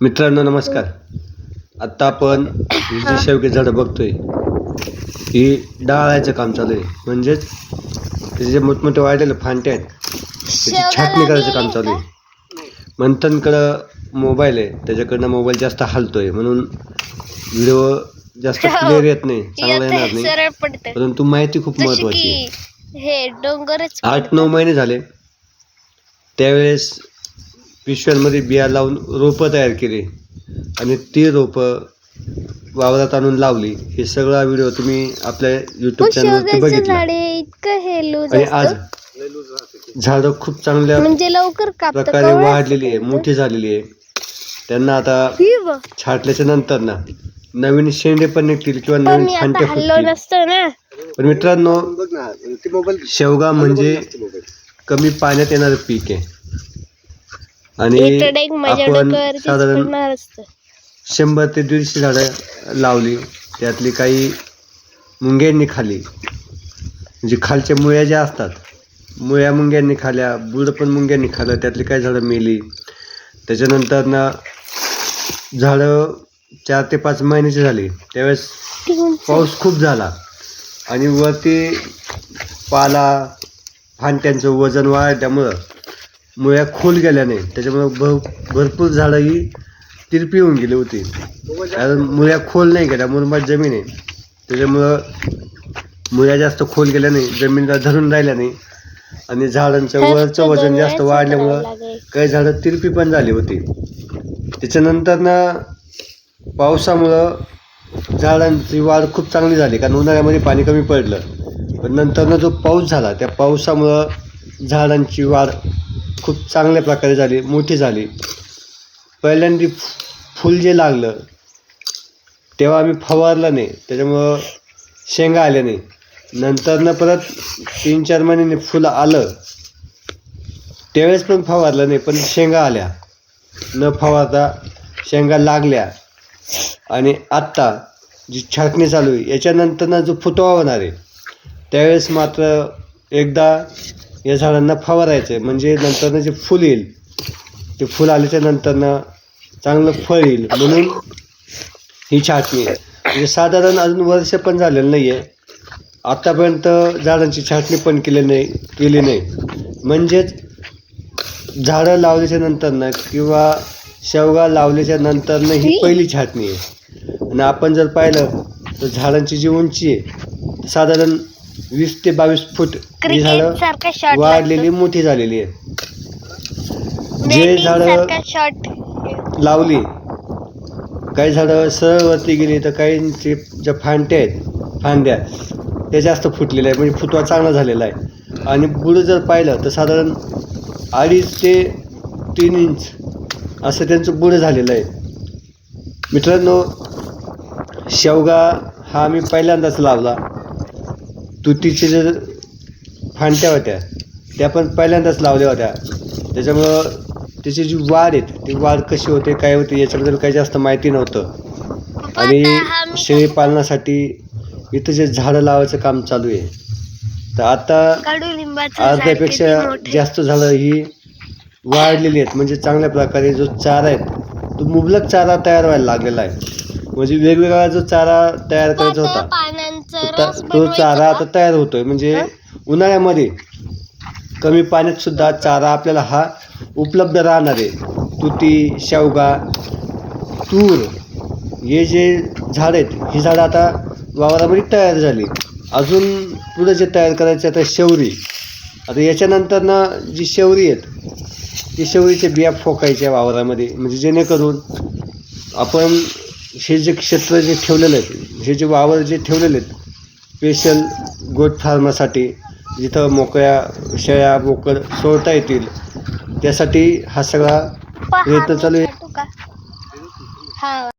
मित्रांनो नमस्कार. आत्ता आपण ही. जी शेवगे झाडं बघतोय ही डाळायचं काम चालू आहे. म्हणजेच त्याचे जे मोठमोठे वाढलेले फांटे आहेत त्याची छाटणी करायचं काम चालू आहे. मंथनकडं मोबाईल आहे त्याच्याकडनं मोबाईल जास्त हालतोय. म्हणून व्हिडिओ जास्त क्लिअर येत नाही चांगला येणार नाही. परंतु माहिती खूप महत्वाची आहे. हे आठ नऊ महिने झाले त्यावेळेस पिशव्यांमध्ये बिया लावून रोपं तयार केली आणि ती रोपं वावरात आणून लावली. हे सगळा व्हिडिओ तुम्ही आपल्या युट्यूब चॅनलवरती बघितला. आणि आज झाडं खूप चांगल्या म्हणजे लवकर कापतं प्रकारे वाढलेली आहे मोठी झालेली आहे. त्यांना आता. छाटल्याच्या नंतर ना नवीन शेंडे पण निघतील किंवा नवीन मी फांटे आता हल्लो फुटतील. नसतो ना. पण मित्रांनो शेवगा म्हणजे कमी पाण्यात येणारं पीक आहे. आणि आपण साधारण शंभर ते दीडशे झाडं लावली त्यातली काही मुंग्यांनी खाली म्हणजे खालच्या मुळ्या ज्या असतात मुळ्या मुंग्यांनी खाल्या बुड पण मुंग्यांनी खाल्लं त्यातली काही झाडं मेली. त्याच्यानंतर ना झाडं चार ते पाच महिन्याची झाली. त्यावेळेस पाऊस खूप झाला. आणि वरती पाला फांट्यांचं वजन वाढल्यामुळं मुळ्या खोल गेल्या नाही त्याच्यामुळं भर भरपूर झाडं ही तिरपी होऊन गेली होती. कारण मुळ्या खोल नाही गेल्या मुरमाड जमीन आहे. त्याच्यामुळं मुळ्या जास्त खोल गेल्या नाही जमिनीला धरून राहिल्या नाही आणि झाडांचं वरचं वजन जास्त वाढल्यामुळं काही झाडं तिरपी पण झाली होती. त्याच्यानंतर ना पावसामुळं झाडांची वाढ खूप चांगली झाली कारण उन्हाळ्यामध्ये पाणी कमी पडलं. पण नंतरनं जो पाऊस झाला त्या पावसामुळं झाडांची वाढ खूप चांगल्या प्रकारे झाली मोठी झाली. पहिल्यांदा फुल जे लागलं तेव्हा आम्ही फवारलं नाही. त्याच्यामुळं शेंगा आल्या नाही. नंतरनं परत तीन चार महिन्याने फुलं आलं. त्यावेळेस पण फवारलं नाही पण शेंगा आल्या. न फवारता शेंगा लागल्या. आणि आत्ता जी छाटणी चालू आहे याच्यानंतरनं जो फुटवा होणार आहे त्यावेळेस मात्र एकदा या झाडांना फवारायचं आहे म्हणजे नंतरनं जे फुल येईल ते फुल आल्याच्या नंतरनं चांगलं फळ येईल म्हणून ही छाटणी आहे. म्हणजे साधारण अजून वर्ष पण झालेलं नाही आहे आत्तापर्यंत झाडांची छाटणी पण केली नाही केली नाही. म्हणजेच झाडं लावल्याच्या नंतरनं किंवा शेवगा लावल्याच्या नंतरनं ही पहिली छाटणी आहे. आणि आपण जर पाहिलं तर झाडांची जी उंची आहे साधारण वीस ते बावीस फूट ही झाडं सारखा शॉट वाढलेली मोठी झालेली आहे. जे झाडं शॉट लावली काही झाडं सरळ वरती गेली तर काहींचे ज्या फांट्या आहेत फांद्या त्या जास्त फुटलेल्या आहे. म्हणजे फुटवा चांगला झालेला आहे. आणि बुडं जर पाहिलं तर साधारण अडीच ते तीन इंच असं त्यांचं बुडं झालेलं आहे. मित्रांनो शेवगा हा आम्ही पहिल्यांदाच लावला. तुतीचे जे फांट्या होत्या त्या पण पहिल्यांदाच लावल्या होत्या. त्याच्यामुळं त्याची जी वाढ आहे ती वाढ कशी होते काय होते याच्याबद्दल काही जास्त माहिती नव्हतं. आणि शेळी पालनासाठी इथं जे झाडं लावायचं काम चालू आहे तर आता अर्ध्यापेक्षा जास्त झाडं ही वाढलेली आहेत. म्हणजे चांगल्या प्रकारे जो चारा आहे तो मुबलक चारा तयार व्हायला लागलेला आहे. म्हणजे वेगवेगळा जो चारा तयार करायचा होता तो रस ता- तो चारा आता तयार होतोय. म्हणजे उन्हाळ्यामध्ये कमी पाण्यात सुद्धा चारा आपल्याला हा उपलब्ध राहणार आहे. तुती शेवगा तूर हे जे झाड आहेत ही झाडं आता वावरामध्ये तयार झाली. अजून पुढं जे तयार करायचे आता शेवरी. आता याच्यानंतर ना जी शेवरी आहेत ती शेवरीच्या बिया फोकायच्या वावरामध्ये. म्हणजे जेणेकरून आपण हे जे क्षेत्र जे ठेवलेलं आहे हे जे वावर जे ठेवलेले आहेत स्पेशल गोट फार्मासाठी जिथं मोकळ्या शेळ्या बोकड सोडता येतील. त्यासाठी हा सगळा प्रयत्न चालू आहे. हा.